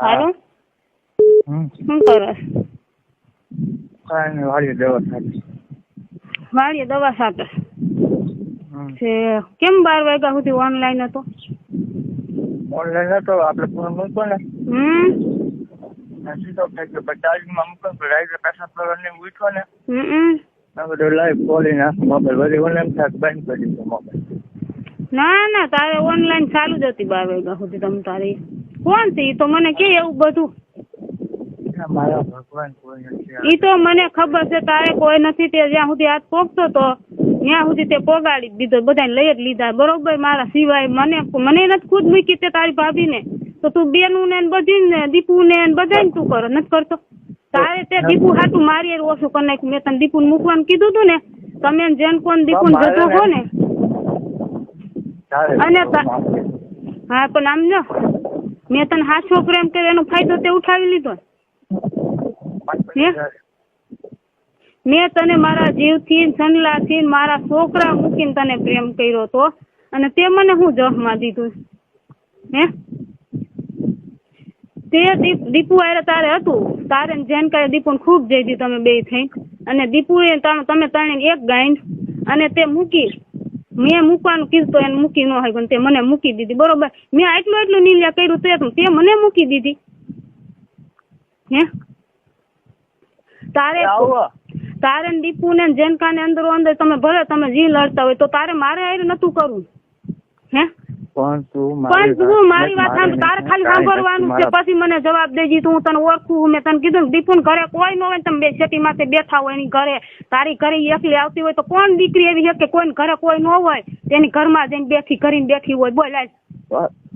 હાલો? શું કરસ કાંઈ વાળી દવા સાથે? છે કેમ બાર વાગ્યા સુધી ઓનલાઈન હતો? ઓનલાઈન હતો આપણે ફોન મૂકો ને. હમ. થઈ ગયો પછી ચાર્જિંગમાં મૂકો રાઈડર પાછા ફરવા ઉઠો ને. હમ બધું લાઈવ ખોલી નાખ મોબાઈલ વળી ઓનલાઈન એમ થાય કે બંધ કરી દીધો મોબાઈલ ના ના તારે ઓનલાઈન ચાલુ જ હતી બાર વાગ્યા સુધી તમે તારી. કોણ છે ઈ તો મને કે એવું બધું. મારા ભગવાન કોઈ નથી ઈ તો મને ખબર છે તારે કોઈ નથી તે જ્યાં સુધી હાથ પોગતો તો ત્યાં સુધી તે પોગાડી દીધો બધાને લઈ જ લીધા. બરોબર મારા સિવાય મને મને નથી ખુદ મૂકી તે તારી ભાભીને. તો તું બેનું ને બધી ને દીપુ ને બધાને તું કરો નથી કરતો. તારે તે દીપુ હાટું મારી ઓછું કરી નાખ્યું. મેં તને દીપુ મૂકવાનું કીધું તું ને તમે જેમ જેન કોણ દીપુ જતો હો ને. અને હા પણ આમ જો. મેં તને હાથ છોકરો એમ કર્યો, એનો ફાયદો તે ઉઠાવી લીધો. મેં તને મારા જીવથી સંલાથી મારા છોકરા મૂકીને તને પ્રેમ કર્યો તો, અને તે મને હું જહમાં દીધું? હે? તે દીપુ આરે તારે હતું. તારે જેન કરે દીપુ ખૂબ જઈ દીધું તમે બે થઈ. અને દીપુએ તમે તમે ત્રણે એક ગાંઠ અને તે મૂકી મેં મૂકવાનું કીધું તો એને મૂકી ન હોય તે મને મૂકી દીધી બરોબર? મેં આટલું એટલું નીલ્યા કર્યું તો તે મને મૂકી દીધી. હે? તારે તારે ને દીપુ ને જેનકા ને અંદરો અંદર તમે ભલે તમે જી લડતા હોય તો તારે મારે હારે નતું કરવું. હે? પણ તું પણ તું મારી વાત સાંભળ તારે ખાલી સાંભળવાનું છે પછી મને જવાબ દેજી તું હું તને ઓળખું મેં તને કીધું દીપુન ઘરે કોઈ ન હોય તમે બે સેટી માથે બેઠા હોય એની ઘરે. તારી ઘરે એકલી આવતી હોય તો કોણ દીકરી એવી છે કે કોઈ ઘરે કોઈ ન હોય? તેની ઘરમાં જઈને બેઠી કરીને બેઠી હોય બોલ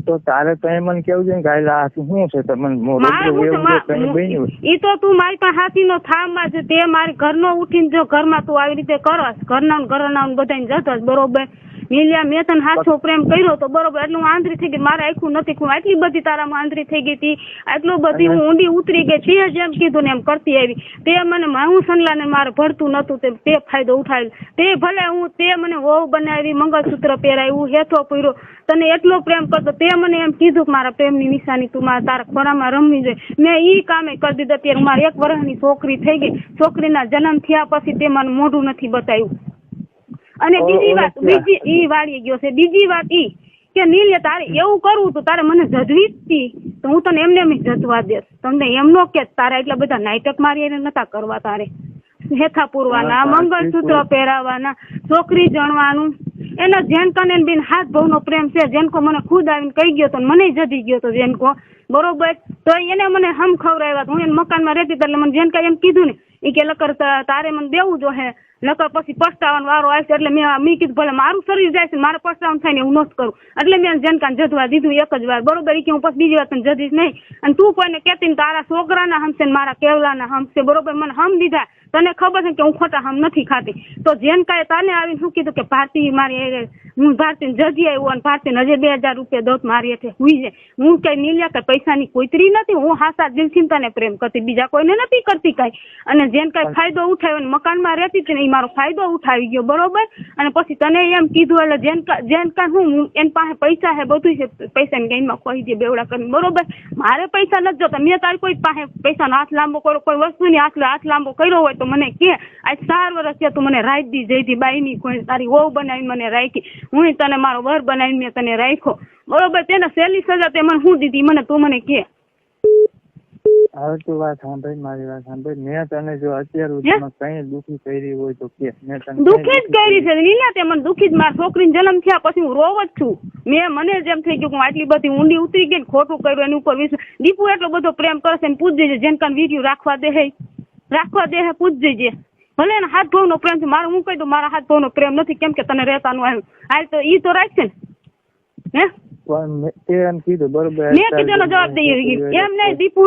તો તારે તો એમ મને કેવું છે ને કે આ શું છે તમને બન્યું હોય. તો તું મારી પાસે હાથી નો થામમાં છે તે મારી ઘરનો ઉઠીને જો ઘરમાં તું આવી રીતે કરો ઘરના ને ઘરના ને જતો બરોબર? મિલિયા મેં તને હાચો પ્રેમ કર્યો તો બરોબર એટલે હું આંધળી થઈ ગઈ મારે આખું નથી હું આટલી બધી તારામાં આંધળી થઈ ગઈ હતી. આટલું બધી હું ઊંડી ઉતરી ગઈ તે જેમ કીધું ને એમ કરતી આવી. તે મને હું સનલાને મારે ભરતું નતું તે તે ફાયદો ઉઠાવ્યો તે ભલે હું તે મને વહુ બનાવી મંગળસૂત્ર પહેરાવ્યું હેથો પહેર્યો. તને એટલો પ્રેમ કરતો તે મને એમ કીધું કે મારા પ્રેમની નિશાની તું મારા તારા ખોરામાં રમવી જોઈએ. મેં ઈ કામે કરી દીધું. અત્યારે મારી એક વર્ષની છોકરી થઈ ગઈ. છોકરીના જન્મ થયા પછી તે મને મોઢું નથી બતાવ્યું. અને બીજી વાત બીજી ઈ વાળી ગયો છે. બીજી વાત ઈ કે નીલે તારે એવું કરવું તો તારે મને જજવી જ તો. હું તને એમને એમ જજવા દેત તમને એમ નો કે તારા એટલા બધા નાટક મારી એને નતા કરવા તારે. હેથા પૂરવાના મંગળસૂત્ર પહેરાવાના છોકરી જણવાનું. એનો જેનકો ને બેન હાથ ભાવનો પ્રેમ છે. જેનકો મને ખુદ આવીને કહી ગયો તો મને જજી ગયો તો જેનકો. બરોબર? તો એને મને હમ ખવડાવ્યા હું એને મકાનમાં રહેતી હતી એટલે મને જેનકા એમ કીધું ને. એ કે લકર તારે મને દેવું જો હે નકર પછી પસ્તાવાનો વારો આવશે એટલે મેં મેં કીધું ભલે મારું શરીર જાય છે મારે પસ્તાવાનું થાય ને હું નથી કરું. એટલે મેં જેનકાને જધવા દીધું એક જ વાર. બરોબર કે હું પછી બીજી વાર તને જડીશ નહીં. અને તું કોઈને કહેતી ને તારા છોકરાના હમશે ને મારા કેવલાના હમશે બરોબર મને હમ દીધા. તને ખબર છે કે હું ખોટા હમ નથી ખાતી. તો જેનકાએ તને આવીને શું કીધું કે ભારતી મારી હું ભારતીને જજી આવ્યો અને ભારતીને હજી બે હજાર રૂપિયા દોત મારી હેઠે હુઈ જાય. હું કઈ નીલ્યા કે પૈસાની કોઈતરી નથી. હું હાસા દિલથી તને પ્રેમ કરતી. બીજા કોઈને નથી કરતી કઈ. અને જેન કઈ ફાયદો ઉઠાયો મકાનમાં રહેતી હતી ને મારો ફાયદો ઉઠાવી ગયો, બરોબર? અને પછી તને એમ કીધું, એટલે જેન કા- જેન કા હું એન પાસે પૈસા હે બધું છે પૈસાની ગેમમાં કોઈ દે, બેવડા કરીને. બરોબર? મારે પૈસા નથી જોતા, મેં તારી કોઈ પાસે પૈસાનો હાથ લાંબો કરો કોઈ વસ્તુની હાથ હાથ લાંબો કર્યો હોય તો મને કે, આજ ચાર વર્ષ થયા તું મને રાખ દી જઈતી બાઈની કોઈ તારી વહુ બનાવીને મને રાખી હું તને મારો વર બનાવીને મેં તને રાખ્યો. બરોબર? તેને સહેલી સજા તે મને હું દીધી? મને તું મને કે. હવે તું વાત સાંભળી મારી વાત સાંભળી. મેં તને જો અત્યાર સુધીમાં કઈ દુખી કરી હોય તો કે. મેં તને દુઃખી જ કરી છે. લીલા તે મને દુઃખી જ મારા છોકરીને જન્મ થયા પછી હું રોવ જ છું. મેં મને જેમ થઈ ગયું કે હું આટલી બધી ઊંડી ઉતરી ગઈ ને ખોટું કર્યું એની ઉપર વિશ્વ દીપુ એટલો બધો પ્રેમ કરે છે ને પૂછ જજે જેમ કાન વીડિયો રાખવા દે હે. રાખવા દે હે પૂછ જજે ભલે ને હાથ ભાવનો પ્રેમ છે. મારું હું કહી દઉં મારા હાથ ભાવનો પ્રેમ નથી. કેમ કે તને રહેતાનું આવ્યું હાલ તો ઈ તો રાખશે ને. હે? પણ તે એમ કીધું બરોબર. મેં કીધું જવાબ દઈ એમ નહીં દીપુ